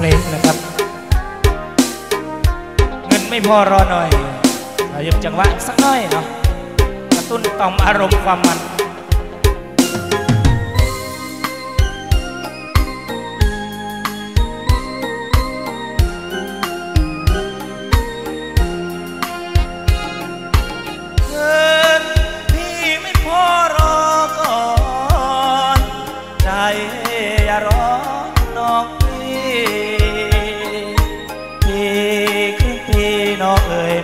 เพลงนะครับ เงินไม่พอรอหน่อยเราหยุดจังหวะสักหน่อยเนาะกระตุ้นต่อมอารมณ์ความมันเงินพี่ไม่พอรอก่อนใจอย่าร้อนนอกพี่พี่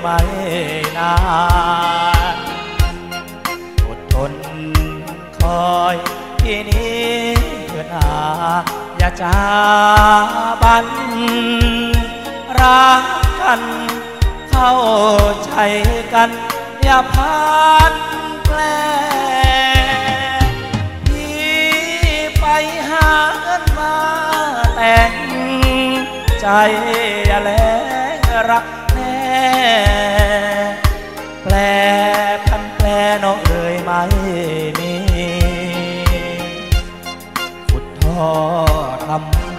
ไม่นานอดทนคอยพี่นี้เถิดอาอย่าจาบัน รักกัน เข้าใจกัน อย่าพันแปลพี่ไปหาเงินมาแต่งใจแลรักแน่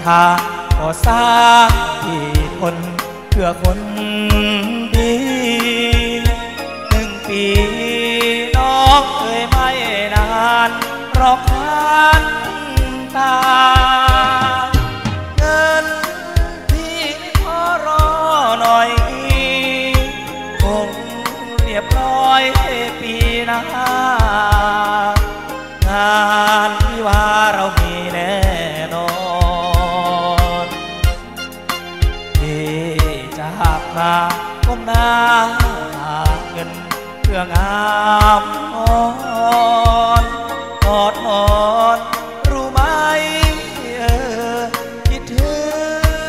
ทาก่อสร้างที่ทนเพื่อคนดีหนึ่งปีน้องเคยไม่นานรอคาน จากมาก้มหน้าหาเงินเพื่องามอ่อนกอดอนรู้ไหมเออคิดถึ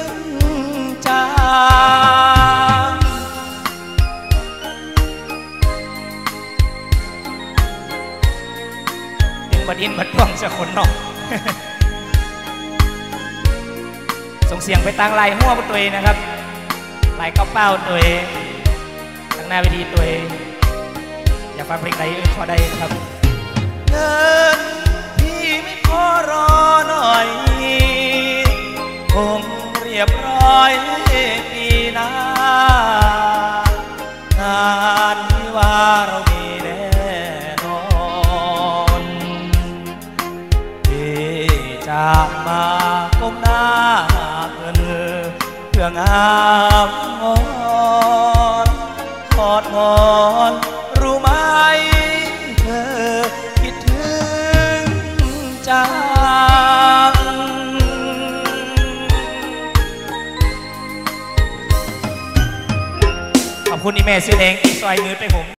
งจังดึงบัดอินบัดดวงสักคนนาะส่งเสียงไปตั้งลายหัวตัวเองนะครับ ลายเก้าเป้าตัวเองตั้งหน้าเวทีตัวเองอยากฟังเพลงใดเอ่ยขอได้ครับเงินพี่ไม่พอรอหน่อยคงเรียบร้อยปีหน้างานที่ว่าเรามีแน่นอนที่จากมาก้มหน้าเงิน เพื่องามงอนทอดหมอนรู้ไหมเธอคิดถึงจังขอบคุณอีเมลซื้อเองอีซอยมือไปผม